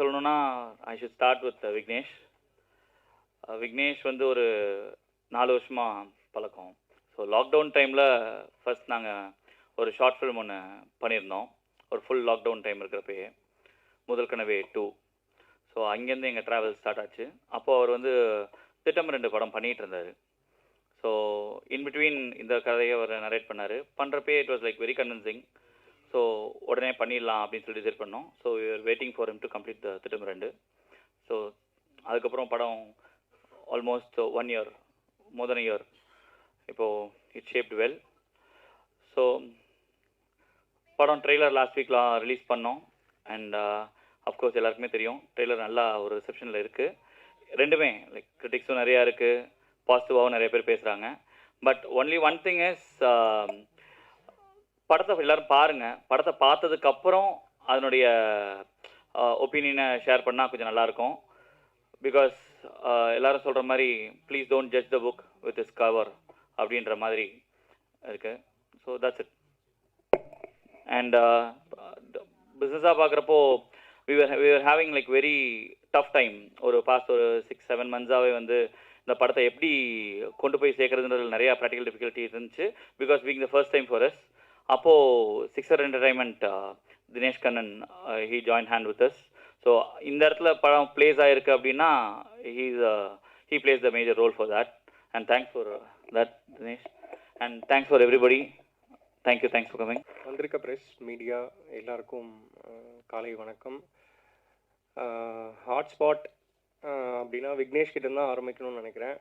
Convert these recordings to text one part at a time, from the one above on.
சொல்லணும்னா I should start with Vignesh Vignesh வந்து ஒரு நாலு வருஷமாக பழக்கம். ஸோ லாக்டவுன் டைமில் ஃபஸ்ட் நாங்கள் ஒரு ஷார்ட் ஃபிலிம் ஒன்று பண்ணியிருந்தோம். ஒரு ஃபுல் லாக்டவுன் டைம் இருக்கிறப்பயே. முதல் கனவே டூ ஸோ அங்கேருந்து எங்கள் ட்ராவல் ஸ்டார்ட் ஆச்சு. அப்போது அவர் வந்து திட்டம் ரெண்டு படம் பண்ணிகிட்டு இருந்தார். ஸோ இன் பிட்வீன் இந்த கதையை அவர் நரேட் பண்ணார். பண்ணுறப்பே it was like very convincing so உடனே பண்ணிடலாம் அப்படின்னு சொல்லி டிசைட் பண்ணோம். So you're waiting for him to complete the திட்டம் ரெண்டு. ஸோ அதுக்கப்புறம் படம் almost one year more then year இப்போது இட் ஷேப்ட் வெல் ஸோ படம் ட்ரெய்லர் லாஸ்ட் வீக்லாம் ரிலீஸ் பண்ணோம். அண்ட் அஃப்கோர்ஸ் uh, எல்லாருக்குமே தெரியும். ட்ரெய்லர் நல்லா ஒரு ரிசப்ஷனில் இருக்குது ரெண்டுமே லைக் கிரிட்டிக்ஸும் நிறையா இருக்குது பாசிட்டிவாகவும் நிறைய பேர் பேசுகிறாங்க but only one thing is படத்தை எல்லாரும் பாருங்கள் படத்தை பார்த்ததுக்கப்புறம் அதனுடைய ஒப்பீனியனை ஷேர் பண்ணால் கொஞ்சம் நல்லாயிருக்கும். பிகாஸ் எல்லாரும் சொல்கிற மாதிரி please don't judge the book with its cover அப்படின்ற மாதிரி இருக்கு. ஸோ தட்ஸ் இட் அண்ட் பிஸ்னஸாக பார்க்குறப்போ we were we were having like very tough time ஒரு பாஸ்ட் ஒரு சிக்ஸ் செவன் மந்த்ஸாகவே வந்து இந்த படத்தை எப்படி கொண்டு போய் சேர்க்குறதுன்றது நிறையா ப்ராக்டிக்கல் டிஃபிகல்ட்டி இருந்துச்சு. Because being the first time for us அப்போது Sixer Entertainment Dinesh Kannan he join hand with us so இந்த இடத்துல படம் பிளேஸ் ஆகிருக்கு அப்படின்னா he he plays the major role for that and thanks for that Dinesh and thanks for everybody thank you thanks for coming வந்திருக்க press media எல்லாருக்கும் காலை வணக்கம். Hotspot அப்படின்னா விக்னேஷ் கிட்ட தான் ஆரம்பிக்கணும்னு நினைக்கிறேன்.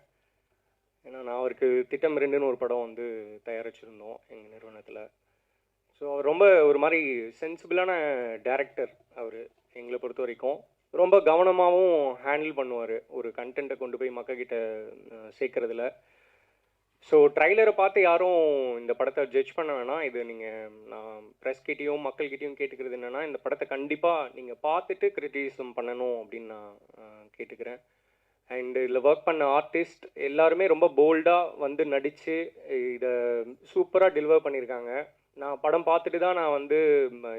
ஏன்னா நான் அவருக்கு திட்டம் ரெண்டுன்னு ஒரு படம் வந்து தயாரிச்சிருந்தோம் எங்கள் நிறுவனத்தில். ஸோ அவர் ரொம்ப ஒரு மாதிரி சென்சிபிளான டேரக்டர் அவர் எங்களை பொறுத்த வரைக்கும் ரொம்ப கவனமாகவும் ஹேண்டில் பண்ணுவார் ஒரு கண்டென்ட்டை கொண்டு போய் மக்கள்கிட்ட சேர்க்குறதுல. ஸோ ட்ரைலரை பார்த்து யாரும் இந்த படத்தை ஜட்ஜ் பண்ண வேணாம். இது நீங்கள் நான் ப்ரெஸ்கிட்டையும் மக்கள்கிட்டையும் கேட்டுக்கிறது என்னென்னா இந்த படத்தை கண்டிப்பாக நீங்கள் பார்த்துட்டு கிரிட்டிசிசம் பண்ணணும் அப்படின்னு நான் கேட்டுக்கிறேன். அண்ட் இதில் ஒர்க் பண்ண ஆர்டிஸ்ட் எல்லாருமே ரொம்ப போல்டாக வந்து நடித்து இதை சூப்பராக டெலிவர் பண்ணியிருக்காங்க நான் படம் பார்த்துட்டு தான் நான் வந்து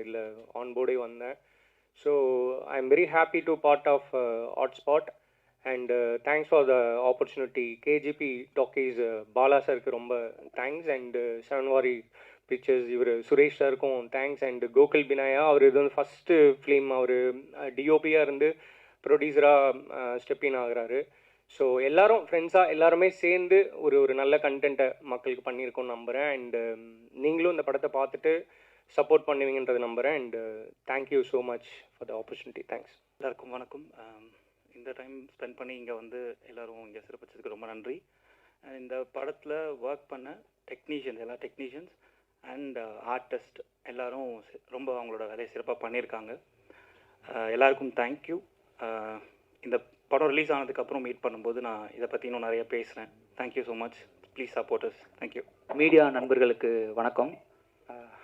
இதில் ஆன்போர்டே வந்தேன். So I am very happy to part of hot spot and thanks for the opportunity KGB talkies Bala சாருக்கு ரொம்ப தேங்க்ஸ் அண்ட் சரண்வாரி பிக்சர்ஸ் இவர் சுரேஷ் சாருக்கும் தேங்க்ஸ் அண்ட் கோகுல் பினாயா அவர் இது வந்து ஃபஸ்ட்டு ஃபிலிம் அவர் டிஓபியாக இருந்து ப்ரொடியூசராக ஸ்டெப் இன் ஸோ எல்லாரும் ஃப்ரெண்ட்ஸாக எல்லாருமே சேர்ந்து ஒரு ஒரு நல்ல கண்டென்ட்டை மக்களுக்கு பண்ணியிருக்கோம்னு நம்புகிறேன் அண்டு um, நீங்களும் இந்த படத்தை பார்த்துட்டு சப்போர்ட் பண்ணுவீங்கன்றது நம்புகிறேன் and thank you so much for the opportunity thanks எல்லாருக்கும் வணக்கம். Um, இந்த டைம் ஸ்பெண்ட் பண்ணி இங்கே வந்து எல்லோரும் இங்கே சிறப்பிச்சதுக்கு ரொம்ப நன்றி. அண்ட் இந்த படத்தில் ஒர்க் பண்ண டெக்னீஷியன்ஸ் எல்லா டெக்னீஷியன்ஸ் அண்ட் ஆர்டிஸ்ட் எல்லோரும் ரொம்ப அவங்களோட வேலையை சிறப்பாக பண்ணியிருக்காங்க. Uh, எல்லாருக்கும் தேங்க்யூ uh, இந்த படம் ரிலீஸ் ஆனதுக்கப்புறம் மீட் பண்ணும்போது நான் இதை பற்றி இன்னும் நிறைய பேசுகிறேன் thank you so much please supporters thank you media நண்பர்களுக்கு வணக்கம்.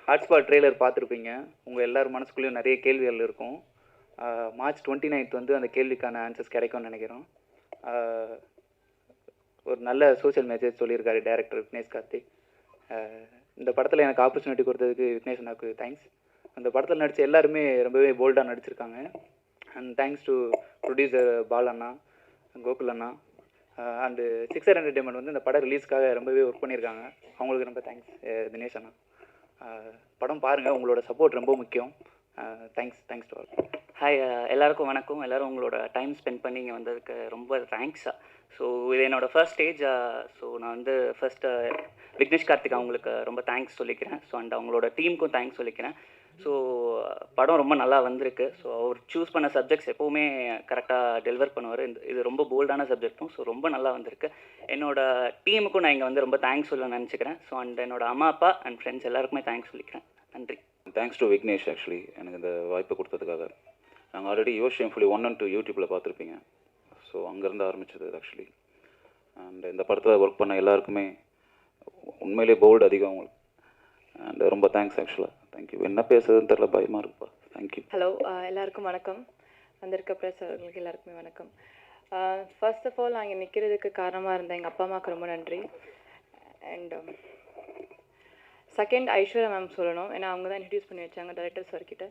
ஹாட்ஸ்பாட் ட்ரெய்லர் பார்த்துருப்பீங்க. உங்கள் எல்லார் மனசுக்குள்ளேயும் நிறைய கேள்விகள் இருக்கும். மார்ச் டுவெண்ட்டி நைன்த் வந்து அந்த கேள்விக்கான ஆன்சர்ஸ் கிடைக்கும்னு நினைக்கிறோம். ஒரு நல்ல சோஷியல் மெசேஜ் சொல்லியிருக்காரு டைரக்டர் விக்னேஷ் கார்த்திக் இந்த படத்தில் எனக்கு ஆப்பர்ச்சுனிட்டி கொடுத்ததுக்கு விக்னேஷ் அண்ணாவுக்கு தேங்க்ஸ் அந்த படத்தில் நடித்த எல்லாருமே ரொம்பவே போல்டாக நடிச்சிருக்காங்க. And thanks to producer Bal அண்ணா கோகுல் அண்ணா அண்டு சிக்ஸர் என்டர்டெயின்மெண்ட் வந்து இந்த படம் ரிலீஸ்க்காக ரொம்பவே ஒர்க் பண்ணியிருக்காங்க. அவங்களுக்கு ரொம்ப தேங்க்ஸ் uh, தினேஷ் அண்ணா. Uh, படம் பாருங்கள் உங்களோட சப்போர்ட் ரொம்ப முக்கியம். Thanks thanks to all hi எல்லாருக்கும் வணக்கம். எல்லோரும் உங்களோட டைம் ஸ்பெண்ட் பண்ணி இங்கே வந்ததுக்கு ரொம்ப தேங்க்ஸ் ஸோ uh. இது என்னோடய ஃபர்ஸ்ட் ஸ்டேஜ் ஸோ நான் வந்து ஃபர்ஸ்ட்டு விக்னேஷ் கார்த்திக் அவங்களுக்கு ரொம்ப தேங்க்ஸ் சொல்லிக்கிறேன். ஸோ அண்ட் அவங்களோட டீமுக்கும் தேங்க்ஸ் சொல்லிக்கிறேன். ஸோ படம் ரொம்ப நல்லா வந்திருக்கு. ஸோ அவர் சூஸ் பண்ண சப்ஜெக்ட்ஸ் எப்போவுமே கரெக்டாக டெலிவர் பண்ணுவார். இந்த இது ரொம்ப போல்டான சப்ஜெக்ட்டும் ஸோ ரொம்ப நல்லா வந்திருக்கு. என்னோட டீமுக்கும் நான் இங்கே வந்து ரொம்ப தேங்க்ஸ் சொல்ல நினச்சிக்கிறேன். ஸோ அண்ட் என்னோட அம்மா அப்பா அண்ட் ஃப்ரெண்ட்ஸ் எல்லாருக்குமே தேங்க்ஸ் சொல்லிக்கிறேன். நன்றி. தேங்க்ஸ் டு விக்னேஷ் ஆக்சுவலி எனக்கு இந்த வாய்ப்பு கொடுத்ததுக்காக. நாங்கள் ஆல்ரெடி யோசியம் ஃபுல்லி ஒன் அண்ட் டூ யூடியூப்பில் பார்த்துருப்பீங்க. ஸோ அங்கேருந்து ஆரம்பிச்சது ஆக்சுவலி அண்ட் இந்த படத்தில் ஒர்க் பண்ண எல்லாருக்குமே உண்மையிலே போல்டு அதிகம் அவங்களுக்கு அண்ட் ரொம்ப தேங்க்ஸ் ஆக்சுவலாக தேங்க்யூ என்ன பேசுறதுன்னு தெரில பயமாக இருக்குப்பா தேங்க்யூ ஹலோ uh, எல்லாருக்கும் வணக்கம். வந்திருக்க ப்ரெஸ் அவர்களுக்கு எல்லாருக்குமே வணக்கம். ஃபர்ஸ்ட் ஆஃப் ஆல் நான் இங்கே நிற்கிறதுக்கு காரணமாக இருந்த எங்கள் அப்பா அம்மாவுக்கு ரொம்ப நன்றி. And second um, Aishwarya ma'am சொல்லணும். ஏன்னா அவங்க தான் இன்ட்ரடியூஸ் பண்ணி வச்சாங்க டேரக்டர் சார்கிட்ட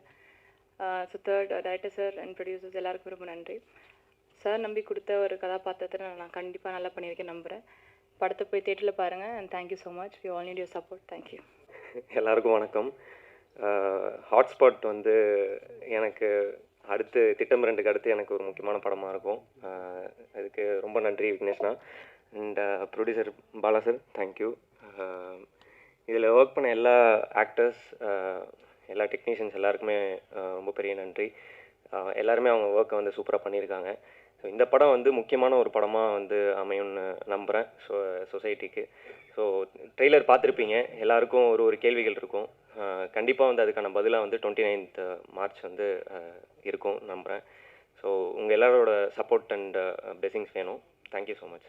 so third director sir and producers எல்லாருக்கும் ரொம்ப நன்றி. சார் நம்பி கொடுத்த ஒரு கதாபாத்திரத்தை நான் கண்டிப்பாக நல்லா பண்ணியிருக்கேன் நம்புகிறேன் படத்தை போய் தேட்டரில் பாருங்கள் and thank you so much you all need your support thank you எல்லாருக்கும் வணக்கம். ஹாட்ஸ்பாட் வந்து எனக்கு அடுத்து திட்டம் ரெண்டுக்கு அடுத்து எனக்கு ஒரு முக்கியமான படமாக இருக்கும். அதுக்கு ரொம்ப நன்றி விக்னேஷ்னா. And producer Bala sir thank you இதில் ஒர்க் பண்ண எல்லா ஆக்டர்ஸ் எல்லா டெக்னீஷியன்ஸ் எல்லாருக்குமே ரொம்ப பெரிய நன்றி. எல்லாருமே அவங்க ஒர்க்கை வந்து சூப்பராக பண்ணியிருக்காங்க. ஸோ இந்த படம் வந்து முக்கியமான ஒரு படமாக வந்து அமையும்னு நம்புகிறேன் ஸோ சொசைட்டிக்கு ஸோ ட்ரெய்லர் பார்த்துருப்பீங்க. எல்லாருக்கும் ஒரு ஒரு கேள்விகள் இருக்கும். கண்டிப்பாக வந்து அதுக்கான பதிலாக வந்து டுவெண்ட்டி நைன்த் மார்ச் வந்து இருக்கும் நம்புகிறேன் ஸோ உங்கள் எல்லாரோட சப்போர்ட் அண்ட் பிளெஸிங்ஸ் வேணும். தேங்க்யூ ஸோ மச்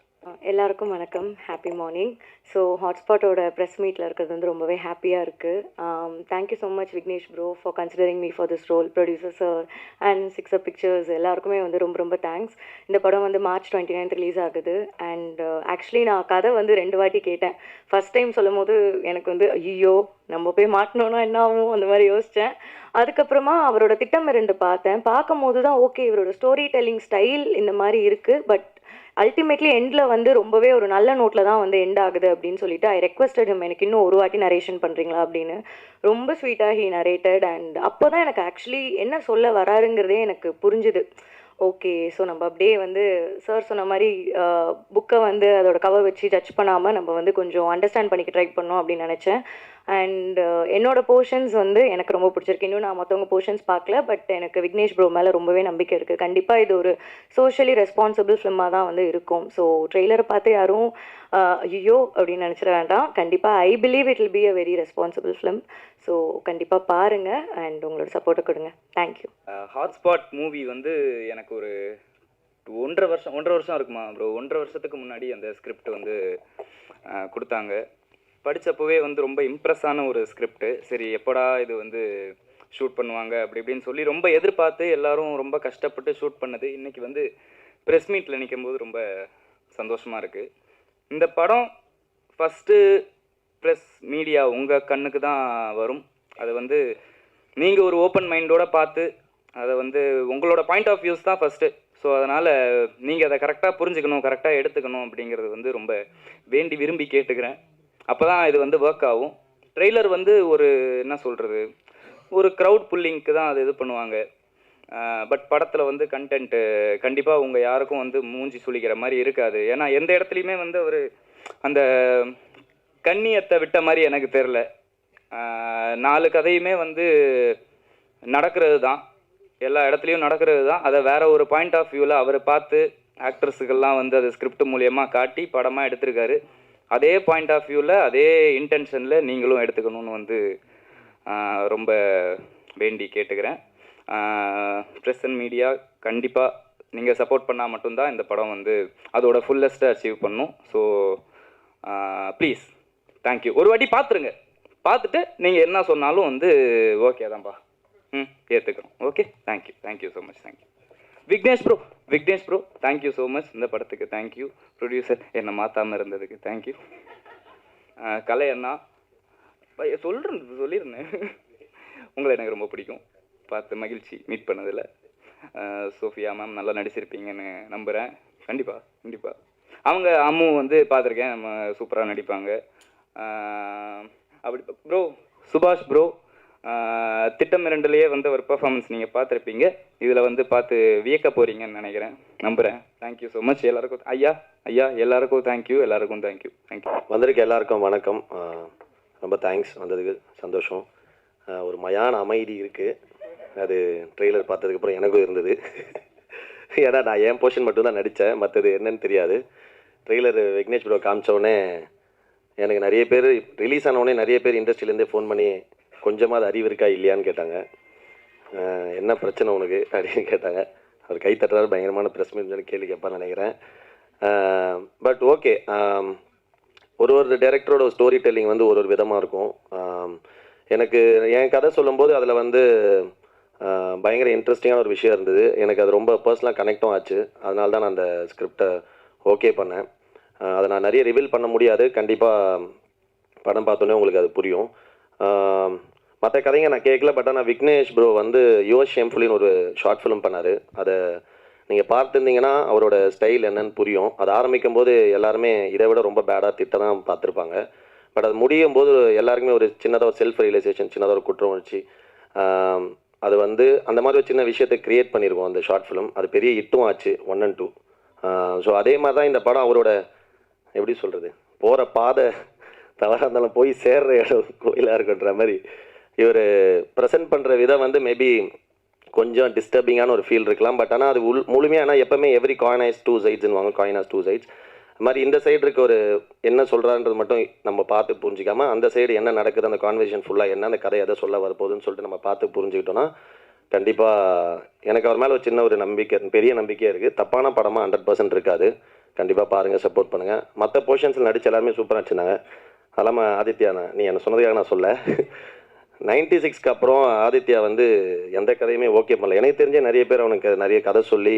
எல்லாருக்கும் வணக்கம். ஹாப்பி மார்னிங் ஸோ ஹாட்ஸ்பாட்டோட ப்ரெஸ் மீட்டில் இருக்கிறது வந்து ரொம்பவே ஹாப்பியாக இருக்குது thank you so much Vignesh bro for considering me for this role producer sir and six up pictures எல்லாருக்குமே வந்து ரொம்ப ரொம்ப தேங்க்ஸ் இந்த படம் வந்து மார்ச் டுவெண்ட்டி நைன்த் ரிலீஸ் ஆகுது அண்ட் ஆக்சுவலி uh, நான் கதை வந்து ரெண்டு வாட்டி கேட்டேன். ஃபஸ்ட் டைம் சொல்லும் போது எனக்கு வந்து ஐயோ நம்ம போய் மாட்டினோன்னா என்ன ஆகும்? அந்த மாதிரி யோசித்தேன் அதுக்கப்புறமா அவரோட திட்டம் ரெண்டு பார்த்தேன். பார்க்கும் போது தான் ஓகே இவரோட ஸ்டோரி டெல்லிங் ஸ்டைல் இந்த மாதிரி இருக்குது பட் அல்டிமேட்லி எண்டில் வந்து ரொம்பவே ஒரு நல்ல நோட்டில் தான் வந்து எண்ட் ஆகுது அப்படின்னு சொல்லிட்டு ஐ ரெக்வஸ்டட் ஹிம் எனக்கு இன்னும் ஒரு வாட்டி நரேஷன் பண்ணுறீங்களா அப்படின்னு. ரொம்ப ஸ்வீட்டாக ஹீ நரேட்டட் அண்ட் அப்போ தான் எனக்கு ஆக்சுவலி என்ன சொல்ல வராருங்கிறதே எனக்கு புரிஞ்சுது. ஓகே ஸோ நம்ம அப்படியே வந்து சார் சொன்ன மாதிரி புக்கை வந்து அதோட கவர் வச்சு டச் பண்ணாமல் நம்ம வந்து கொஞ்சம் அண்டர்ஸ்டாண்ட் பண்ணிக்க ட்ரை பண்ணோம் அப்படின்னு நினச்சேன். அண்ட் uh, என்னோட போர்ஷன்ஸ் வந்து எனக்கு ரொம்ப பிடிச்சிருக்கு. இன்னும் நான் மற்றவங்க போர்ஷன்ஸ் பார்க்கல பட் எனக்கு விக்னேஷ் ப்ரோ மேலே ரொம்பவே நம்பிக்கை இருக்குது கண்டிப்பாக இது ஒரு சோஷியலி ரெஸ்பான்சிபிள் ஃபிலிமாக தான் வந்து இருக்கும். ஸோ ட்ரெய்லரை பார்த்து யாரும் ஐயோ அப்படின்னு நினச்சிட வேண்டாம். கண்டிப்பாக I believe it will be a very responsible film so கண்டிப்பாக பாருங்கள் அண்ட் உங்களோட சப்போர்ட்டை கொடுங்க. தேங்க்யூ ஹாட்ஸ்பாட் மூவி வந்து எனக்கு ஒரு ஒன்றரை வருஷம் ஒன்றரை வருஷம் இருக்குமா ப்ரோ ஒன்றரை வருஷத்துக்கு முன்னாடி அந்த ஸ்கிரிப்ட் வந்து கொடுத்தாங்க. படித்தப்போவே வந்து ரொம்ப இம்ப்ரெஸ்ஸான ஒரு ஸ்கிரிப்ட் சரி எப்படா இது வந்து ஷூட் பண்ணுவாங்க? அப்படி இப்படின்னு சொல்லி ரொம்ப எதிர்பார்த்து எல்லாரும் ரொம்ப கஷ்டப்பட்டு ஷூட் பண்ணது. இன்னைக்கு வந்து ப்ரெஸ் மீட்டில் நிற்கும் போது ரொம்ப சந்தோஷமாக இருக்குது இந்த படம் ஃபஸ்ட்டு ப்ரெஸ் மீடியா உங்கள் கண்ணுக்கு தான் வரும். அது வந்து நீங்கள் ஒரு ஓப்பன் மைண்டோட பார்த்து அதை வந்து உங்களோட பாயிண்ட் ஆஃப் வியூஸ் தான் ஃபஸ்ட்டு ஸோ அதனால் நீங்கள் அதை கரெக்டாக புரிஞ்சுக்கணும் கரெக்டாக எடுத்துக்கணும் அப்படிங்கிறது வந்து ரொம்ப வேண்டி விரும்பி கேட்டுக்கிறேன். அப்போ தான் இது வந்து ஒர்க் ஆகும். ட்ரெய்லர் வந்து ஒரு என்ன சொல்கிறது ஒரு க்ரௌட் புல்லிங்க்கு தான் அது இது பண்ணுவாங்க. பட் படத்தில் வந்து கண்டென்ட்டு கண்டிப்பாக உங்கள் யாருக்கும் வந்து மூஞ்சி சுழிக்கிற மாதிரி இருக்காது. ஏன்னா எந்த இடத்துலையுமே வந்து அவர் அந்த கண்ணியத்தை விட்ட மாதிரி எனக்கு தெரில நாலு கதையுமே வந்து நடக்கிறது தான். எல்லா இடத்துலையும் நடக்கிறது தான். அதை வேற ஒரு பாயிண்ட் ஆஃப் வியூவில் அவர் பார்த்து ஆக்ட்ரஸுக்கெல்லாம் வந்து அதை ஸ்கிரிப்ட் மூலியமாக காட்டி படமாக எடுத்திருக்காரு. அதே பாயிண்ட் ஆஃப் வியூவில் அதே இன்டென்ஷனில் நீங்களும் எடுத்துக்கணும்னு வந்து ரொம்ப வேண்டி கேட்டுக்கிறேன். ப்ரெஸ் அண்ட் மீடியா கண்டிப்பாக நீங்கள் சப்போர்ட் பண்ணால் மட்டும்தான் இந்த படம் வந்து அதோட ஃபுல்லஸ்ட்டை அச்சீவ் பண்ணும். ஸோ ப்ளீஸ் தேங்க்யூ ஒரு வாட்டி பார்த்துருங்க பார்த்துட்டு நீங்கள் என்ன சொன்னாலும் வந்து ஓகே தான்ப்பா ம் ஏற்றுக்கிறோம் okay thank you thank you so much thank you Vignesh bro Vignesh bro thank you so much இந்த படத்துக்கு தேங்க்யூ ப்ரொடியூசர் என்னை மாற்றாமல் இருந்ததுக்கு தேங்க்யூ கலை அண்ணா. பைய- சொல்லியிருந்தேன். உங்களை எனக்கு ரொம்ப பிடிக்கும். பார்த்து மகிழ்ச்சி மீட் பண்ணதில். சோஃபியா மேம் நல்லா நடிச்சிருப்பீங்கன்னு நம்புகிறேன் கண்டிப்பாக கண்டிப்பாக அவங்க அம்மு வந்து பார்த்துருக்கேன் நம்ம சூப்பராக நடிப்பாங்க. அப்படி ப்ரோ சுபாஷ் ப்ரோ திட்டம் இரண்டுலேயே வந்து ஒரு பெர்ஃபார்மன்ஸ் நீங்கள் பார்த்துருப்பீங்க. இதில் வந்து பார்த்து வியக்க போகிறீங்கன்னு நினைக்கிறேன். நம்புகிறேன் தேங்க்யூ ஸோ மச் எல்லாருக்கும் ஐயா ஐயா எல்லாருக்கும் தேங்க்யூ எல்லாருக்கும் தேங்க்யூ தேங்க்யூ வந்திருக்க எல்லாருக்கும் வணக்கம். ரொம்ப தேங்க்ஸ் வந்ததுக்கு சந்தோஷம். ஒரு மயான அமைதி இருக்குது அது ட்ரெய்லர் பார்த்ததுக்கப்புறம் எனக்கும் இருந்தது. ஏன்னா நான் என் போர்ஷன் மட்டும்தான் நடித்தேன். மற்றது என்னன்னு தெரியாது. ட்ரெய்லர் விக்னேஷ் ப்ரோ காமிச்சோடனே எனக்கு நிறைய பேர் ரிலீஸ் ஆனவுடனே நிறைய பேர் இண்டஸ்ட்ரியிலேருந்தே ஃபோன் பண்ணி கொஞ்சமாவது அறிவு இருக்கா இல்லையான்னு கேட்டாங்க. என்ன பிரச்சனை உனக்கு? அப்படின்னு கேட்டாங்க. அவர் கை தட்டுறாரு பயங்கரமான ப்ரெஸ் மீட் கேள்வி கேட்பான்னு நினைக்கிறேன். பட் ஓகே ஒரு ஒரு டேரக்டரோட ஸ்டோரி டெல்லிங் வந்து ஒரு ஒரு விதமாக இருக்கும். எனக்கு என் கதை சொல்லும்போது அதில் வந்து பயங்கர இன்ட்ரெஸ்டிங்கான ஒரு விஷயம் இருந்தது. எனக்கு அது ரொம்ப பர்சனலாக கனெக்டும் ஆச்சு. அதனால தான் நான் அந்த ஸ்கிரிப்டை ஓகே பண்ணேன். அதை நான் நிறைய ரிவீல் பண்ண முடியாது. கண்டிப்பாக படம் பார்த்தோன்னே உங்களுக்கு அது புரியும். மற்ற கதைங்க நான் கேட்கல பட் ஆனால் விக்னேஷ் ப்ரோ வந்து யுவர் ஷேம்ஃபுல்லின்னு ஒரு ஷார்ட் ஃபிலிம் பண்ணார். அதை நீங்கள் பார்த்துருந்தீங்கன்னா அவரோட ஸ்டைல் என்னன்னு புரியும். அது ஆரம்பிக்கும் போது எல்லாருமே இதை விட ரொம்ப பேடாக திட்ட தான் பார்த்துருப்பாங்க. பட் அது முடியும் போது எல்லாருக்குமே ஒரு சின்னதாக ஒரு செல்ஃப் ரியலைசேஷன் சின்னதாக ஒரு குற்றம் உணர்ச்சி அது வந்து அந்த மாதிரி ஒரு சின்ன விஷயத்தை கிரியேட் பண்ணியிருக்கோம் அந்த ஷார்ட் ஃபிலிம் அது பெரிய ஹிட்டும் ஆச்சு ஒன் அண்ட் டூ ஸோ அதே மாதிரி தான் இந்த படம் அவரோட எப்படி சொல்கிறது போகிற பாதை தவறாக இருந்தாலும் போய் சேர்ற இடம் கோயிலாக இருக்குன்ற மாதிரி இவர் ப்ரெசென்ட் பண்ணுற விதம் வந்து மேபி கொஞ்சம் டிஸ்டர்பிங்கான ஒரு ஃபீல் இருக்கலாம். பட் ஆனால் அது உள் முழுமையாக ஆனால் எப்போவுமே எவ்ரி காயின் ஆஸ் டூ சைட்ஸ்னு வாங்க. காயின் ஆஸ் டூ சைட்ஸ் அது மாதிரி இந்த சைடு இருக்க ஒரு என்ன சொல்கிறான்றது மட்டும் நம்ம பார்த்து புரிஞ்சிக்காமல் அந்த சைடு என்ன நடக்குது அந்த கான்வர்சேஷன் ஃபுல்லாக என்ன அந்த கதை எதை சொல்ல வரப்போகுதுன்னு சொல்லிட்டு நம்ம பார்த்து புரிஞ்சுக்கிட்டோன்னா கண்டிப்பாக எனக்கு அவர் மேலே ஒரு சின்ன ஒரு நம்பிக்கை பெரிய நம்பிக்கையாக இருக்குது தப்பான படமாக ஹண்ட்ரட் பர்சன்ட் இருக்காது. கண்டிப்பாக பாருங்கள் சப்போர்ட் பண்ணுங்கள் மற்ற போர்ஷன்ஸில் நடிச்சு எல்லாருமே சூப்பராக நடிச்சிருந்தாங்க. அதெல்லாம ஆதித்யா நான் நீ என்ன சொன்னதுக்காக நான் சொல்ல. நைன்டி சிக்ஸ்க்கு அப்புறம் ஆதித்யா வந்து எந்த கதையுமே ஓகே பண்ணல. எனக்கு தெரிஞ்ச நிறைய பேர் அவனுக்கு நிறைய கதை சொல்லி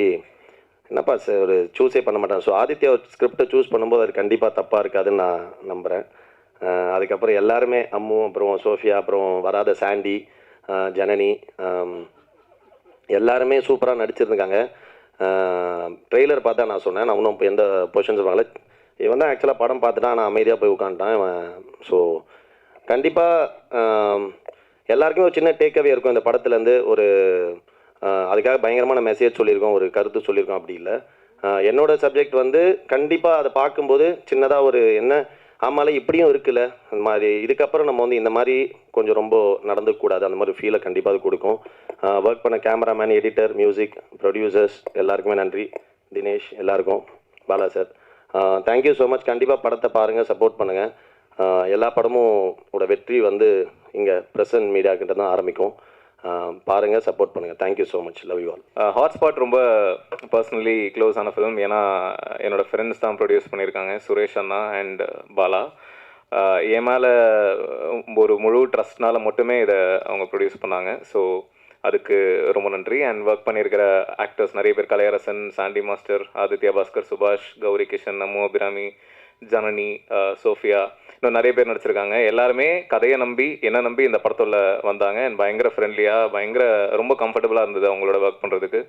என்னப்பா சார் ஒரு சூஸே பண்ண மாட்டான். ஸோ ஆதித்யா ஒரு ஸ்கிரிப்டை சூஸ் பண்ணும்போது அது கண்டிப்பாக தப்பாக இருக்காதுன்னு நான் நம்புகிறேன் அதுக்கப்புறம் எல்லாருமே அம்மு அப்புறம் சோஃபியா அப்புறம் வராத சாண்டி ஜனனி எல்லாருமே சூப்பராக நடிச்சிருந்தாங்க ட்ரெய்லர் பார்த்தா நான் சொன்னேன். நான் இன்னும் இப்போ எந்த பொசிஷன்ஸ் வாங்கல இவன் தான் ஆக்சுவலாக படம் பார்த்துட்டான். நான் அமைதியாக போய் உட்காந்துட்டான். இவன் ஸோ கண்டிப்பாக எல்லாருக்குமே ஒரு சின்ன டேக்அவே இருக்கும். இந்த படத்துலேருந்து ஒரு அதுக்காக பயங்கரமான மெசேஜ் சொல்லியிருக்கோம் ஒரு கருத்து சொல்லியிருக்கோம் அப்படி இல்லை. என்னோட சப்ஜெக்ட் வந்து கண்டிப்பாக அதை பார்க்கும்போது சின்னதாக ஒரு என்ன ஆமால இப்படியும் இருக்குல்ல அந்த மாதிரி. இதுக்கப்புறம் நம்ம வந்து இந்த மாதிரி கொஞ்சம் ரொம்ப நடந்துக்கூடாது அந்த மாதிரி ஃபீலை கண்டிப்பாக அது கொடுக்கும். ஒர்க் பண்ண கேமராமேன் எடிட்டர் மியூசிக் ப்ரொடியூசர்ஸ் எல்லாருக்குமே நன்றி. தினேஷ் எல்லாருக்கும். Bala sir. Thank you so much கண்டிப்பாக படத்தை பாருங்கள் சப்போர்ட் பண்ணுங்கள் எல்லா படமும் ஓட வெற்றி வந்து இங்கே ப்ரெசன்ட் மீடியா கிட்ட தான் ஆரம்பிக்கும். பாருங்கள் சப்போர்ட் பண்ணுங்கள் thank you so much love you all hotspot ரொம்ப பர்சனலி க்ளோஸ் ஆன ஃபிலிம் ஏன்னா என்னோட ஃப்ரெண்ட்ஸ் தான் ப்ரொடியூஸ் பண்ணியிருக்காங்க. சுரேஷ் அண்ணா அண்ட் பாலா. என் மேலே ஒரு முழு ட்ரஸ்ட்னால் மட்டுமே இதை அவங்க ப்ரொடியூஸ் பண்ணாங்க. ஸோ அதுக்கு ரொம்ப நன்றி. அண்ட் ஒர்க் பண்ணியிருக்கிற ஆக்டர்ஸ் நிறைய பேர். கலையரசன் சாண்டி மாஸ்டர் ஆதித்யா பாஸ்கர் சுபாஷ் கௌரி கிஷன் நமோ அபிராமி ஜனனி சோஃபியா இன்னும் நிறைய பேர் நடிச்சிருக்காங்க. எல்லாருமே கதையை நம்பி என்ன நம்பி இந்த படத்தில் வந்தாங்க. அண்ட் பயங்கர ஃப்ரெண்ட்லியாக பயங்கர ரொம்ப கம்ஃபர்டபுளாக இருந்தது அவங்களோட ஒர்க் பண்ணுறதுக்கு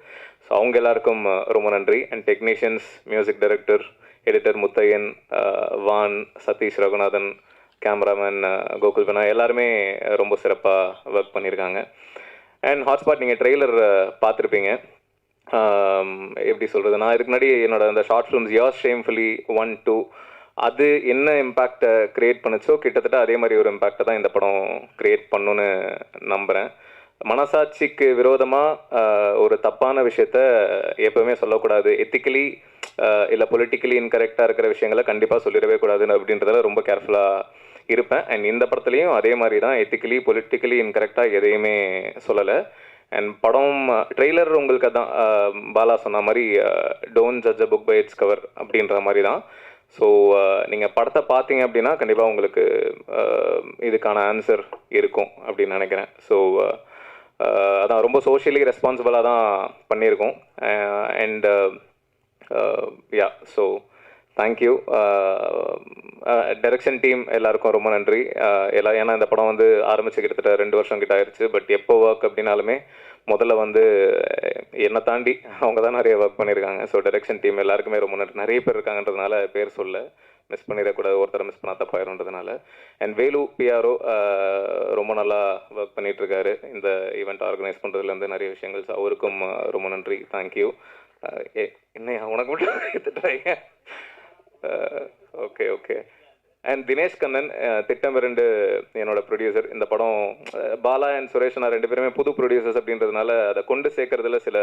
ஸோ அவங்க எல்லாருக்கும் ரொம்ப நன்றி. And technicians music director editor Muthaiyan van Satish Raghunathan cameraman Gokul பனா எல்லாருமே ரொம்ப சிறப்பாக ஒர்க் பண்ணியிருக்காங்க அண்ட் ஹாட்ஸ்பாட் நீங்கள் ட்ரெய்லர் பார்த்துருப்பீங்க. எப்படி சொல்கிறது நான் இதுக்கு முன்னாடி என்னோட அந்த ஷார்ட் ஃபிலிம்ஸ் யார் ஷேம்ஃபுல்லி ஒன் டூ அது என்ன இம்பேக்டை க்ரியேட் பண்ணுச்சோ கிட்டத்தட்ட அதே மாதிரி ஒரு இம்பேக்டை தான் இந்த படம் க்ரியேட் பண்ணுன்னு நம்புகிறேன் மனசாட்சிக்கு விரோதமாக ஒரு தப்பான விஷயத்த எப்பவுமே சொல்லக்கூடாது. எத்திக்கலி இல்லை பொலிட்டிக்கலி இன்கரெக்டாக இருக்கிற விஷயங்களை கண்டிப்பாக சொல்லிடவே கூடாதுன்னு அப்படின்றதுல ரொம்ப கேர்ஃபுல்லாக இருப்பேன். அண்ட் இந்த படத்துலையும் அதே மாதிரி தான். எத்திக்கலி பொலிட்டிக்கலி இன்கரெக்டாக எதையுமே சொல்லலை. அண்ட் படம் ட்ரெய்லர் உங்களுக்கு அதான் பாலா சொன்ன மாதிரி don't judge a book by its cover அப்படின்ற மாதிரி தான். ஸோ uh, நீங்கள் படத்தை பார்த்தீங்க அப்படின்னா கண்டிப்பாக உங்களுக்கு uh, இதுக்கான ஆன்சர் இருக்கும் அப்படின்னு நினைக்கிறேன். ஸோ uh, அதான் ரொம்ப சோஷியலி ரெஸ்பான்சிபிளாக தான் பண்ணியிருக்கோம். And yeah so thank you direction team எல்லாருக்கும் ரொம்ப நன்றி. எல்லா ஏன்னா இந்த படம் வந்து ஆரம்பிச்சு கிட்டத்தட்ட ரெண்டு வருஷம் கிட்ட ஆயிடுச்சு பட் எப்போ ஒர்க் அப்படின்னாலுமே முதல்ல வந்து என்னை தாண்டி அவங்க தான் நிறைய ஒர்க் பண்ணியிருக்காங்க. ஸோ டைரக்ஷன் டீம் எல்லாருக்குமே ரொம்ப நன்றி. நிறைய பேர் இருக்காங்கன்றதுனால பேர் சொல்ல மிஸ் பண்ணிடக்கூடாது. ஒருத்தரை மிஸ் பண்ணாத தப்பாயிருன்றதுனால அண்ட் வேலு பிஆர்ஓ ரொம்ப நல்லா ஒர்க் பண்ணிட்டு இருக்காரு இந்த ஈவெண்ட் ஆர்கனைஸ் பண்ணுறதுலேருந்து நிறைய விஷயங்கள். அவருக்கும் ரொம்ப நன்றி. தேங்க்யூ என்னையா? உனக்கு மட்டும் எடுத்துட்டாங்க okay okay and Dinesh Kannan திட்டம் இரண்டு என்னோட ப்ரொடியூசர் இந்த படம் uh, பாலா அண்ட் சுரேஷ் நான் ரெண்டு பேருமே புது ப்ரொடியூசர்ஸ் அப்படின்றதுனால அதை கொண்டு சேர்க்கறதுல சில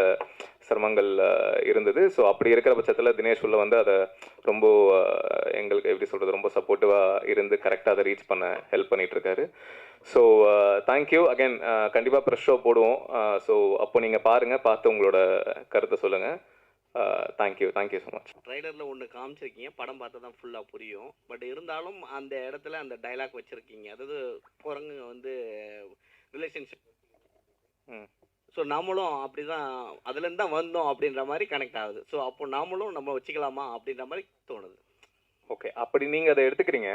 சிரமங்கள் uh, இருந்தது. ஸோ அப்படி இருக்கிற பட்சத்தில் தினேஷ் உள்ள வந்து அதை ரொம்ப uh, எங்களுக்கு எப்படி சொல்கிறது ரொம்ப சப்போர்ட்டிவாக இருந்து கரெக்டாக அதை ரீச் பண்ண ஹெல்ப் பண்ணிட்டு இருக்காரு. ஸோ தேங்க்யூ அகைன் கண்டிப்பாக ப்ரெஷ் ஷோ போடுவோம். ஸோ அப்போ நீங்கள் பாருங்கள் பார்த்து உங்களோட கருத்தை சொல்லுங்கள் thank you thank you so much ட்ரைலரில் ஒன்று காமிச்சிருக்கீங்க படம் பார்த்தா தான் ஃபுல்லாக புரியும். பட் இருந்தாலும் அந்த இடத்துல அந்த டைலாக் வச்சுருக்கீங்க. அதாவது குரங்குங்க வந்து ரிலேஷன்ஷிப் ம். ஸோ நாமளும் அப்படி தான் அதுலேருந்து தான் வந்தோம் அப்படின்ற மாதிரி கனெக்ட் ஆகுது. ஸோ அப்போ நாமளும் நம்ம வச்சுக்கலாமா அப்படின்ற மாதிரி தோணுது. ஓகே அப்படி நீங்கள் அதை எடுத்துக்கிறீங்க.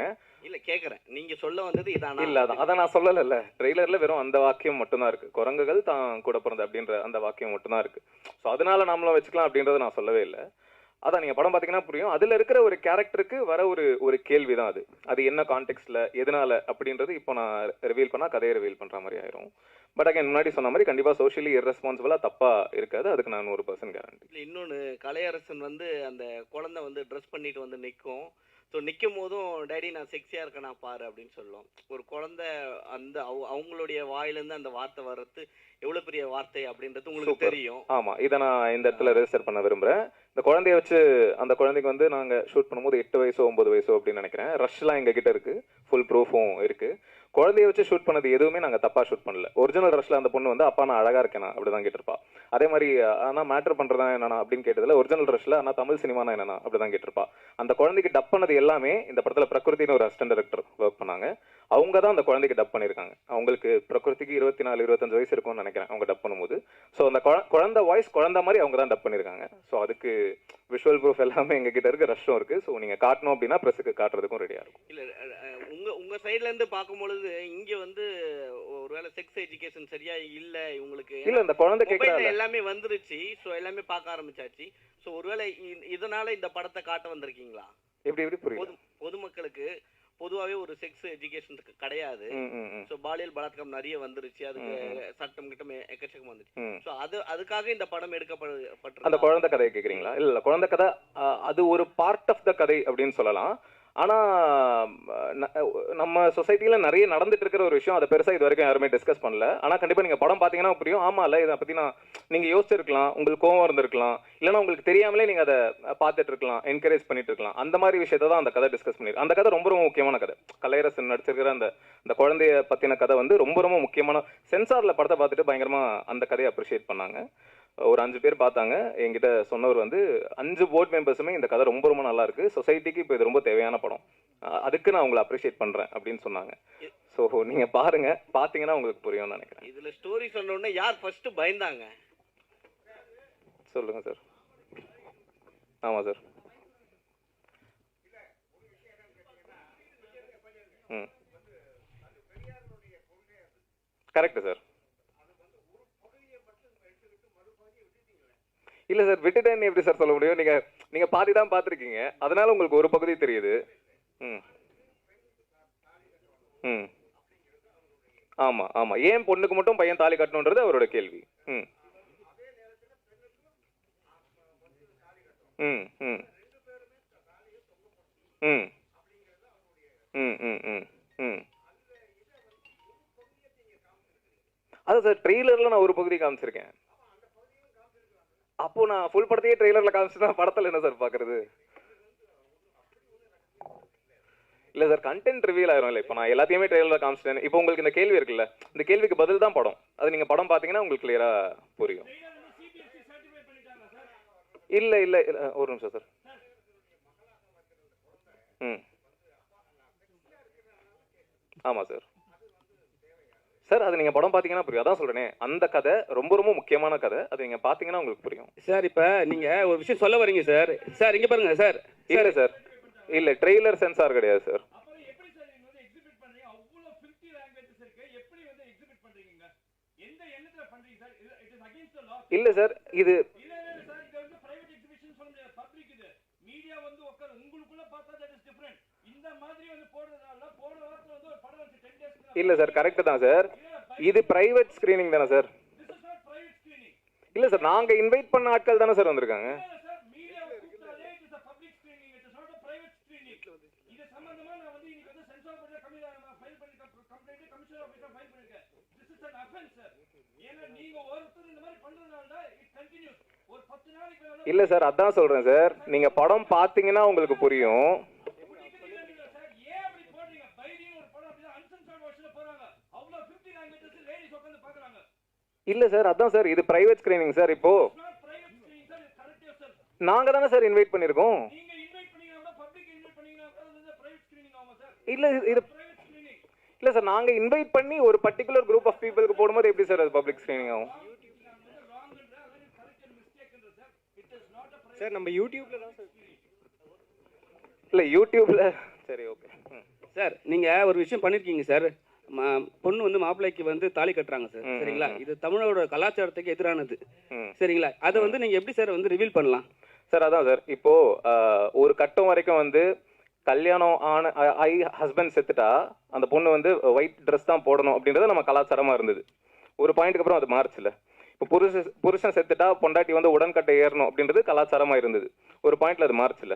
இல்ல கேக்குறேன். நீங்க சொல்ல வந்தது இதானா? இல்ல அதான் அதை நான் சொல்லலைல்ல. ட்ரெய்லர்ல வெறும் அந்த வாக்கியம் மட்டும்தான் இருக்கு. குரங்குகள் தான் கூட பிறந்த அப்படின்ற அந்த வாக்கியம் மட்டும்தான் இருக்கு. ஸோ அதனால நாமளும் வச்சுக்கலாம் அப்படின்றத நான் சொல்லவே இல்லை. அதான் நீங்க படம் பார்த்தீங்கன்னா புரியும். அதுல இருக்கிற ஒரு கேரக்டருக்கு வர ஒரு ஒரு கேள்வி தான் அது. அது என்ன கான்டெக்ட்ல எதனால அப்படின்றது இப்போ நான் ரிவீல் பண்ணா கதையை ரிவீல் பண்ற மாதிரி ஆயிரும். பட் அகைன் முன்னாடி சொன்ன மாதிரி கண்டிப்பா சோஷியலி irresponsible-ஆ தப்பா இருக்காது. அதுக்கு நான் நூறு பர்சன்ட் கேரண்டி இல்ல இன்னொன்னு கலையரசன் வந்து அந்த குழந்தை வந்து ட்ரெஸ் பண்ணிட்டு வந்து நிற்கும் ஸோ நிற்கும் போதும் டேடி நான் செக்ஸியாக இருக்கேனா பாரு அப்படின்னு சொல்லும். ஒரு குழந்தை அந்த அவ- அவங்களுடைய வாயிலேருந்து அந்த வார்த்தை வர்றது எவ்வளோ பெரிய வார்த்தை அப்படின்றது உங்களுக்கு. தெரியும். ஆமா இதை நான் இந்த இடத்துல ரெஜிஸ்டர் பண்ண விரும்புறேன். இந்த குழந்தைய வச்சு அந்த குழந்தைக்கு வந்து நாங்க ஷூட் பண்ணும்போது எட்டு வயசோ ஒன்பது வயசோ அப்படின்னு நினைக்கிறேன். ரஷ்லாம் எங்க கிட்ட இருக்கு. ஃபுல் ப்ரூஃபும் இருக்கு. குழந்தைய வச்சு ஷூட் பண்ணது எதுவுமே நாங்கள் தப்பாக ஷூட் பண்ணல. ஒரிஜினல் ரஷ்ல அந்த பொண்ணு வந்து அப்பா நான் அழகா இருக்கேனா அப்படிதான் கேட்டிருப்பா. அதே மாதிரி ஆனால் மேட்ரு பண்ணுறதா என்னன்னா அப்படின்னு கேட்டதுல ஒரிஜினல் ரஷ்ல ஆனால் தமிழ் சினிமானா என்னன்னா அப்படிதான் கேட்டிருப்பா. அந்த குழந்தைக்கு டப் பண்ணது எல்லாமே இந்த படத்தில் பிரகிருத்தின்னு ஒரு அசிஸ்டன்ட் டேரக்டர் ஒர்க் பண்ணாங்க. அவங்க தான் அந்த குழந்தைக்கு டப் பண்ணியிருக்காங்க. அவங்களுக்கு பிரகிருதிக்கு இருபத்தி நாலு இருபத்தஞ்சு வயசு இருக்கும்னு நினைக்கிறேன் அவங்க டப் பண்ணும்போது. ஸோ அந்த குழ- குழந்தை வாய்ஸ் குழந்த மாதிரி அவங்க தான் டப் பண்ணியிருக்காங்க. ஸோ அதுக்கு விஷுவல் ப்ரூஃப் எல்லாமே எங்ககிட்ட இருக்கு ரஷ்ஷும் இருக்கு. ஸோ நீங்க காட்டணும் அப்படின்னா ப்ரெஸ்ஸுக்கு காட்டுறதுக்கும் ரெடியா இருக்கும். இல்லை உங்க உங்க சைட்லேருந்து இருந்து பார்க்கும்பொழுது இங்க வந்து ஒருவேளை செக்ஸ் எஜுகேஷன் சரியா இல்ல இவங்களுக்கு இல்ல இந்த குழந்தை மொபைல்ல கேட்கறாங்க எல்லாமே வந்துருச்சு ஸோ எல்லாமே பார்க்க ஆரம்பிச்சாச்சு. ஸோ ஒருவேளை இதனால இந்த படத்தை காட்ட வந்திருக்கீங்களா? எப்படி எப்படி புரியுது பொது பொதுமக்களுக்கு பொதுவாகவே ஒரு செக்ஸ் எஜுகேஷன் கிடையாது. ஸோ பாலியல் பலாத்காரம் நிறைய வந்துருச்சு அதுக்கு சட்டம் கிட்டம் எக்கச்சக்கம் வந்துச்சு ம். ஸோ அது அதுக்காக இந்த படம் அந்த எடுக்கப்பட்டு குழந்தை கதையை கேக்குறீங்களா? இல்ல குழந்தை கதை அது ஒரு பார்ட் ஆஃப் த கதை அப்படின்னு சொல்லலாம். ஆனால் நம்ம சொசைட்டியில் நிறைய நடந்துட்டு இருக்கிற ஒரு விஷயம் அதை பெருசாக இது வரைக்கும் யாருமே டிஸ்கஸ் பண்ணல. ஆனால் கண்டிப்பாக நீங்கள் படம் பார்த்தீங்கன்னா புரியும். ஆமாம் இல்லை இதை பற்றி நான் நீங்கள் யோசிச்சிருக்கலாம். உங்களுக்கு கோவம் இருந்திருக்கலாம். இல்லைன்னா உங்களுக்கு தெரியாமலே நீங்கள் அதை பார்த்துட்டு இருக்கலாம் என்கரேஜ் பண்ணிட்டு இருக்கலாம் அந்த மாதிரி விஷயத்தை தான் அந்த கதை டிஸ்கஸ் பண்ணிருக்கு அந்த கதை ரொம்ப ரொம்ப முக்கியமான கதை. கலையரசன் நடிச்சிருக்கிற அந்த அந்த குழந்தைய பற்றின கதை வந்து ரொம்ப ரொம்ப முக்கியமான சென்சாரில் படத்தை பார்த்துட்டு பயங்கரமாக அந்த கதையை அப்ரிஷியேட் பண்ணாங்க. ஒரு அஞ்சு பேர் பார்த்தாங்க. என்கிட்ட சொன்னவர் வந்து அஞ்சு போர்ட் மெம்பர்ஸுமே இந்த கதை ரொம்ப ரொம்ப நல்லா இருக்கு. சொசைட்டிக்கு இப்போ இது ரொம்ப தேவையான படம். அதுக்கு நான் உங்களை அப்ரிஷியேட் பண்றேன். அப்படின்னு சொன்னாங்க. ஸோ நீங்க பாருங்க. பார்த்தீங்கன்னா உங்களுக்கு புரியும்னு நினைக்கிறேன். இதுல ஸ்டோரி சொன்ன யார் ஃபர்ஸ்ட் பயந்தாங்க? சொல்லுங்க சார் ஆமா சார் ம். கரெக்ட் சார் இல்ல சார் விட்டுட்டேன்னு எப்படி சார் சொல்ல முடியும்? நீங்க நீங்க பாதி தான் பார்த்துருக்கீங்க. அதனால உங்களுக்கு ஒரு பகுதி தெரியுது. ம். ம். ஆமா ஆமா. ஏன் பொண்ணுக்கு மட்டும் பையன் தாலி கட்டணுன்றது அவரோட கேள்வி. ம். ம் ம். ம். ம் ம் ம் ம். அதான் சார் ட்ரெய்லரில் நான் ஒரு பகுதி காமிச்சிருக்கேன். அப்போ நான் ஃபுல் படத்தையே ட்ரெய்லரில் காமிச்சுனா படத்தில் என்ன சார் பார்க்குறது இல்லை சார் கண்டென்ட் ரிவீல் ஆயிரும் இல்லை. இப்போ நான் எல்லாத்தையுமே ட்ரெய்லரில் காமிச்சிட்டேன். இப்போ உங்களுக்கு இந்த கேள்வி இருக்குல்ல? இந்த கேள்விக்கு பதில் தான் படம். அது நீங்கள் படம் பார்த்தீங்கன்னா உங்களுக்கு கிளியராக புரியும். இல்லை இல்லை இல்லை ஒரு நிமிஷம் சார் ம். ஆமாம் சார் சார் அது நீங்கள் படம் பார்த்தீங்கன்னா புரியும். அதான் சொல்கிறேனே அந்த கதை ரொம்ப ரொம்ப முக்கியமான கதை. அது நீங்கள் பார்த்தீங்கன்னா உங்களுக்கு புரியும். சார் இப்போ நீங்கள் ஒரு விஷயம் சொல்ல வரீங்க சார். சார் இங்கே பாருங்க சார். இல்லை சார். இல்லை ட்ரெய்லர் சென்சார் கிடையாது சார். இல்லை சார். இது இல்லை சார் கரெக்டு தான் சார். இது பிரைவேட் ஸ்க்ரீனிங் தானே சார். இல்லை சார் நாங்கள் இன்வைட் பண்ண ஆட்கள் தானே சார் வந்திருக்காங்க. இல்லை சார் அதான் சொல்கிறேன் சார். நீங்கள் படம் பார்த்தீங்கன்னா உங்களுக்கு புரியும். இல்லை சார் அதான் சார் இது பிரைவேட் ஸ்க்ரீனிங் சார் இப்போ. நாங்கள் தானே சார் இன்வைட் பண்ணியிருக்கோம் இல்லை இது இல்லை சார் நாங்கள் இன்வைட் பண்ணி ஒரு பர்டிகுலர் குரூப் ஆஃப் பீப்புளுக்கு போடும்போது எப்படி சார் அது பப்ளிக் ஸ்க்ரீனிங் ஆகும்? சார் நம்ம யூடியூப்ல தான் சார். இல்லை யூடியூப்பில் சரி ஓகே சார் நீங்கள் ஒரு விஷயம் பண்ணியிருக்கீங்க சார். பொண்ணு வந்து மாப்பிள்ளைக்கு வந்து தாலி கட்டுறாங்க சார் சரிங்களா. இது தமிழோட கலாச்சாரத்துக்கு எதிரானது சரிங்களா? அதை வந்து நீங்கள் எப்படி சார் வந்து ரிவீல் பண்ணலாம்? சார் அதான் சார். இப்போ ஒரு கட்டம் வரைக்கும் வந்து கல்யாணம் ஆன ஆகி ஹஸ்பண்ட் செத்துட்டா அந்த பொண்ணு வந்து ஒயிட் ட்ரெஸ் தான் போடணும் அப்படின்றது நம்ம கலாச்சாரமா இருந்தது. ஒரு பாயிண்ட்டுக்கு அப்புறம் அது மாறுச்சுல இப்போ புருஷ புருஷன் செத்துட்டா பொண்டாட்டி வந்து உடன்கட்டை ஏறணும் அப்படின்றது கலாச்சாரமா இருந்தது. ஒரு பாயிண்ட்ல அது மாறுச்சுல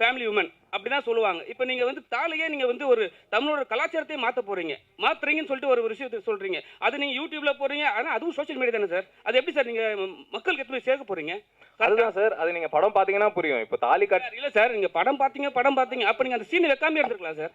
ஃபேமிலி உமன் அப்படிதான் சொல்லுவாங்க. இப்போ நீங்க வந்து தாலியே நீங்க வந்து ஒரு தமிழோட கலாச்சாரத்தையே மாத்த போறீங்க. மாத்துறீங்கன்னு சொல்லிட்டு ஒரு விஷயத்தை சொல்றீங்க. அது நீங்க யூடியூப்ல போறீங்க ஆனா அதுவும் சோஷியல் மீடியா தானே சார் அது எப்படி சார் நீங்க ம- மக்களுக்கு போய் சேர்க்க போறீங்க? அதுதான் சார் அது நீங்க படம் பாத்தீங்கன்னா புரியும். இப்போ தாலி கட் இல்ல சார் நீங்க படம் பாத்தீங்க படம் பாத்தீங்க அப்ப நீங்க அந்த சீன் வைக்காம இருந்திருக்கலாம் சார்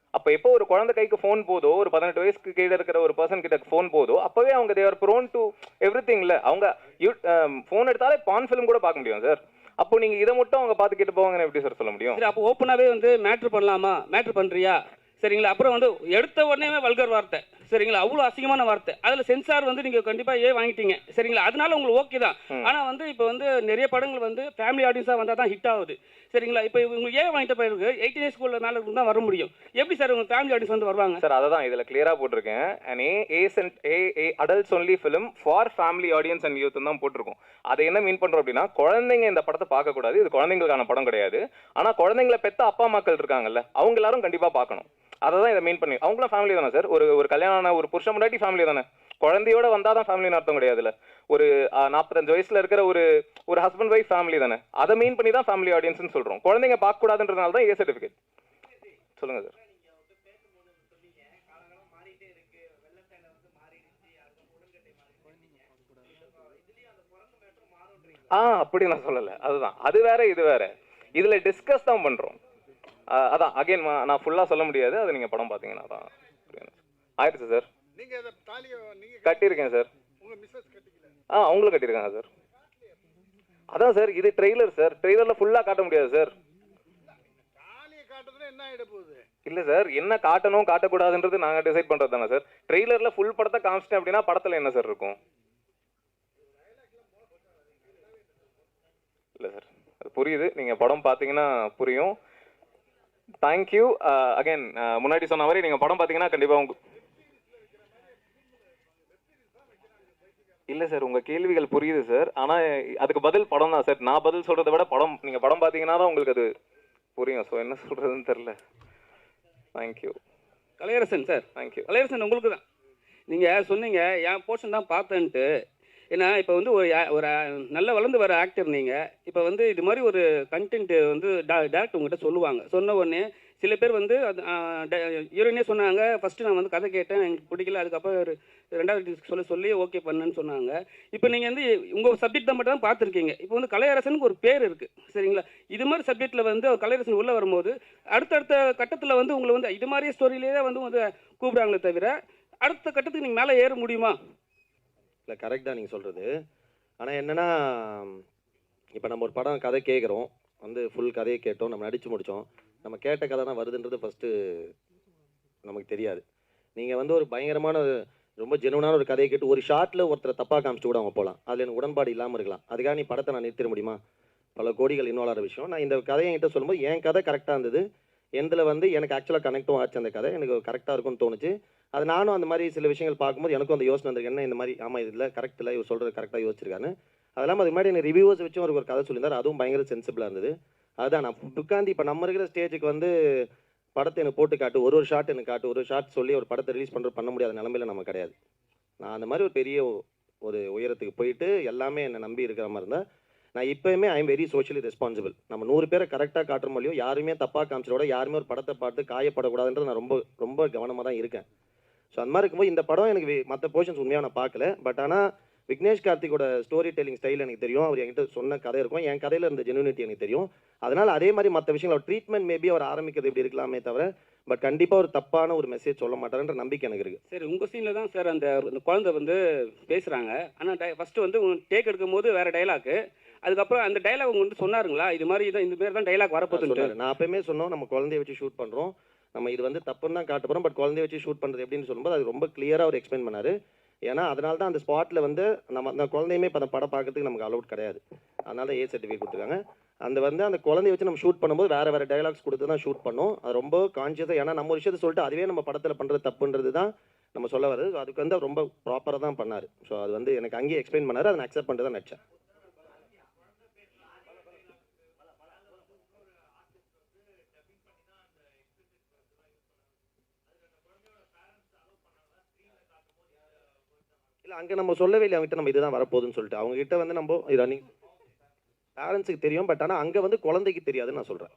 அப்போ எப்போ ஒரு குழந்தை கைக்கு ஃபோன் போதோ ஒரு பதினெட்டு வயசுக்கு கீழே இருக்கிற ஒரு பர்சன் கிட்ட ஃபோன் போதோ அப்போவே அவங்க they are prone to every திங்ல அவங்க ஃபோன் um, எடுத்தாலே பான் ஃபிலிம் கூட பார்க்க முடியும் சார் அப்போ நீங்க இதை மட்டும் அவங்க பார்த்துக்கிட்டு போவாங்கன்னு எப்படி சார் சொல்ல முடியும்? சரி அப்போ ஓப்பனாகவே வந்து மேட்ரு பண்ணலாமா? மேட்ரு பண்றியா? சரிங்களா? அப்புறம் வந்து எடுத்த உடனே வல்கர் வார்த்தை. சரிங்களா? அவ்வளோ அசிங்கமான வார்த்தை. அதில் சென்சார் வந்து நீங்கள் கண்டிப்பாக ஏ வாங்கிட்டீங்க. சரிங்களா? அதனால உங்களுக்கு ஓகே தான். ஆனால் வந்து இப்போ வந்து நிறைய படங்கள் வந்து ஃபேமிலி ஆடியன்ஸாக வந்தால் தான் ஹிட் ஆகுது. சரிங்களா? இப்போ உங்களுக்கு ஏ வாங்கிட்ட பிறகு எயிட்டீன் இயர்ஸ் ஸ்கூலில் மேலே தான் வர முடியும். எப்படி சார் உங்கள் ஃபேமிலி ஆடியன்ஸ் வந்து வருவாங்க? சார் அதை தான் இதில் கிளியராக போட்டிருக்கேன். And A A A adults only film for family audience and youth தான் போட்டிருக்கோம். அதை என்ன மீன் பண்ணுறோம் அப்படின்னா குழந்தைங்க இந்த படத்தை பார்க்கக்கூடாது இது குழந்தைங்களுக்கான படம் கிடையாது. ஆனால் குழந்தைங்கள பெத்த அப்பா அம்மாக்கள் இருக்காங்கல்ல அவங்க எல்லாரும் கண்டிப்பாக பார்க்கணும். அதை தான் இதை மீன் பண்ணி அவங்களும் ஃபேமிலி தானே சார் ஒரு ஒரு கல்யாணம் ஒரு புருஷன் முன்னாடி ஃபேமிலி தானே? குழந்தையோட வந்தால் தான் ஃபேமிலின்னு அர்த்தம் கிடையாதுல்ல. ஒரு நாற்பத்தஞ்சு வயசுல இருக்கிற ஒரு ஒரு ஹஸ்பண்ட் ஒய்ஃப் ஃபேமிலி தானே? அதை மீன் பண்ணி தான் ஃபேமிலி ஆடியன்ஸ்னு சொல்கிறோம் குழந்தைங்க பார்க்கக்கூடாதுன்றதுனால தான் ஏ சர்டிஃபிகேட் சொல்லுங்கள் சார் ஆ அப்படி நான் சொல்லலை. அதுதான். அது வேற இது வேற. இதுல டிஸ்கஸ் தான் பண்றோம். அதான் அகைன் நான் ஃபுல்லா சொல்ல முடியாது. அது நீங்க படம் பாத்தீங்கன்னா தான். ஆயிடுச்சு சார் கட்டியிருக்கேன் சார் ஆ அவங்களும் கட்டியிருக்காங்க சார் அதான் சார் இது ட்ரெய்லர் சார் ட்ரெய்லர்ல ஃபுல்லா காட்ட முடியாது சார் இல்ல சார் என்ன காட்டணும் காட்டக்கூடாதுன்றது நாங்க டிசைட் பண்றது தானே சார் ட்ரெய்லர்ல ஃபுல் படத்தை காமிச்சிட்டேன் அப்படின்னா படத்துல என்ன சார் இருக்கும்? இல்ல சார் அது புரியுது. நீங்க படம் பாத்தீங்கன்னா புரியும். தேங்க்யூ அகைன் முன்னாடி சொன்ன மாதிரி நீங்க படம் பாத்தீங்கன்னா கண்டிப்பா உங்க இல்ல சார் உங்க கேள்விகள் புரியுது சார். ஆனா அதுக்கு பதில் படம் தான் சார். நான் பதில் சொல்றதை விட படம் நீங்க படம் பாத்தீங்கன்னா தான் உங்களுக்கு அது புரியும். ஸோ என்ன சொல்றதுன்னு தெரியல. Thank you Kalaiyarasan sir. Thank you Kalaiyarasan உங்களுக்கு தான் நீங்கள் சொன்னீங்க என் போர்ஷன் தான் பார்த்தேன்ட்டு. ஏன்னா இப்போ வந்து ஒரு ஒரு நல்ல வளர்ந்து வர ஆக்டர் நீங்கள் இப்போ வந்து இது மாதிரி ஒரு கண்டென்ட் வந்து டேரக்டர் உங்கள்கிட்ட சொல்லுவாங்க. சொன்ன உடனே சில பேர் வந்து ஹீரோயினே சொன்னாங்க. ஃபஸ்ட்டு நான் வந்து கதை கேட்டேன் எனக்கு பிடிக்கல. அதுக்கப்புறம் ஒரு ரெண்டாவது சொல்ல சொல்லி ஓகே பண்ணேன்னு சொன்னாங்க. இப்போ நீங்கள் வந்து உங்கள் சப்ஜெக்ட் தான் மட்டும் தான் பார்த்துருக்கீங்க. இப்போ வந்து கலையரசனுக்கு ஒரு பேர் இருக்குது சரிங்களா? இது மாதிரி சப்ஜெக்ட்டில் வந்து கலையரசன் உள்ளே வரும்போது அடுத்தடுத்த கட்டத்தில் வந்து உங்களை வந்து இது மாதிரி தான் வந்து வந்து கூப்பிடுறாங்களே தவிர அடுத்த கட்டத்துக்கு நீங்கள் மேலே ஏற முடியுமா? இல்லை கரெக்ட் தான் நீங்கள் சொல்கிறது ஆனால் என்னென்னா இப்போ நம்ம ஒரு படம் கதை கேட்குறோம். வந்து ஃபுல் கதையை கேட்டோம் நம்ம நடித்து முடித்தோம் நம்ம கேட்ட கதை தான் வருதுன்றது ஃபஸ்ட்டு நமக்கு தெரியாது. நீங்கள் வந்து ஒரு பயங்கரமான ரொம்ப ஜெனுவனான ஒரு கதையை கேட்டு ஒரு ஷார்ட்டில் ஒருத்தரை தப்பாக காமிச்சு கூட அவங்க போகலாம். அதில் எனக்கு உடன்பாடு இல்லாமல் இருக்கலாம். அதுக்காக நீ படத்தை நான் நிறுத்திட முடியுமா? பல கோடிகள் இன்வால்வ் ஆகிற விஷயம். நான் இந்த கதையை என்கிட்ட சொல்லும்போது என் கதை கரெக்டாக இருந்தது. எந்தில் வந்து எனக்கு ஆக்சுவலாக கனெக்டும் ஆச்சு அந்த கதை. எனக்கு கரெக்டாக இருக்கும்னு தோணுச்சு. அது நானும் அந்த மாதிரி சில விஷயங்கள் பார்க்கும்போது எனக்கும் அந்த யோசனை வந்திருக்கு. என்ன இந்த மாதிரி? ஆமாம் இதில் கரெக்ட் இல்லை இவர் சொல்கிறது கரெக்டாக யோசிச்சிருக்காரு அது இல்லாமல் அதுக்கு முன்னாடி எனக்கு ரிவ்யூவர்ஸ் வச்சும் ஒரு கதை சொல்லியிருந்தார். அதுவும் பயங்கர சென்சிபிளாக இருந்தது. அதுதான் நான் உட்காந்து இப்போ நம்ம இருக்கிற ஸ்டேஜுக்கு வந்து படத்தை எனக்கு போட்டு காட்டு ஒரு ஒரு ஷாட் எனக்கு காட்டு ஒரு ஒரு ஷாட் சொல்லி ஒரு படத்தை ரிலீஸ் பண்ணுறது பண்ண முடியாத நிலமையில நம்ம கிடையாது. நான் அந்த மாதிரி ஒரு பெரிய ஒரு உயரத்துக்கு போயிட்டு எல்லாமே என்னை நம்பி இருக்கிற மாதிரி இருந்தால் நான் இப்போயுமே I am very socially responsible நம்ம நூறு பேரை கரெக்டாக காட்டுற மொழியோ யாருமே தப்பாக காமிச்சிட யாருமே ஒரு படத்தை பார்த்து காயப்படக்கூடாதுன்றது நான் ரொம்ப ரொம்ப கவனமாக தான் இருக்கேன். ஸோ அந்த மாதிரி இருக்கும்போது இந்த படம் எனக்கு மற்ற போர்ஷன்ஸ் உண்மையாக நான் பார்க்கல. பட் ஆனால் விக்னேஷ் கார்த்திகோட ஸ்டோரி டெல்லிங் ஸ்டைல் எனக்கு தெரியும். அவர் என்கிட்ட சொன்ன கதை இருக்கும். என் கதையில் இருந்த ஜெனுனிட்டி எனக்கு தெரியும். அதனால் அதே மாதிரி மற்ற விஷயங்கள் ட்ரீட்மெண்ட் மேபி அவர் ஆரம்பிக்கிறது இப்படி இருக்கலாமே தவிர பட் கண்டிப்பாக ஒரு தப்பான ஒரு மெசேஜ் சொல்ல மாட்டாருன்ற நம்பிக்கை எனக்கு இருக்குது சரி உங்கள் சீனில் தான் சார் அந்த குழந்தை வந்து பேசுகிறாங்க ஆனால் ஃபஸ்ட்டு வந்து டேக் எடுக்கும் போது வேறு டைலாக்கு அதுக்கப்புறம் அந்த டைலாக் உங்க வந்து சொன்னாருங்களா? இது மாதிரி தான் இந்த மாதிரி தான் டைலாக் நான் நான் அப்பயுமே சொன்னோம் நம்ம குழந்தைய வச்சு ஷூட் பண்ணுறோம் நம்ம இது வந்து தப்புன்னு தான் காட்ட போகிறோம் பட் குழந்தைய வச்சு ஷூட் பண்ணுறது எப்படின்னு சொல்லும்போது அது ரொம்ப கிளியராக அவர் எக்ஸ்பிளைன் பண்ணாரு. ஏன்னா அதனால தான் அந்த ஸ்பாட்டில் வந்து நம்ம அந்த குழந்தையுமே இப்போ அந்த படம் பார்க்கறதுக்கு நமக்கு அலௌட் கிடையாது. அதனால ஏ சர்டிஃபிகேட் கொடுத்துருக்காங்க. அந்த வந்து அந்த குழந்தைய வச்சு நம்ம ஷூட் பண்ணும்போது வேறு வேறு டைலாக்ஸ் கொடுத்து தான் ஷூட் பண்ணோம். அது ரொம்ப கான்ஷியஸாக ஏன்னா நம்ம விஷயத்தை சொல்லிட்டு அதுவே நம்ம படத்தில் பண்ணுறது தப்புன்றது தான் நம்ம சொல்ல வருது அதுக்கு வந்து ரொம்ப ப்ராப்பராக தான் பண்ணார். ஸோ அது வந்து எனக்கு அங்கேயே எக்ஸ்பிளைன் பண்ணார். அதை நான் அக்செப்ட் பண்ணிட்டு தான் நினச்சேன் இல்லை அங்கே நம்ம சொல்லவே இல்லை அவங்ககிட்ட நம்ம இதுதான் வரப்போகுதுன்னு சொல்லிட்டு. அவங்ககிட்ட வந்து நம்ம ரன்னிங் பேரண்ட்ஸுக்கு தெரியும் பட் ஆனால் அங்கே வந்து குழந்தைக்கு தெரியாதுன்னு நான் சொல்கிறேன்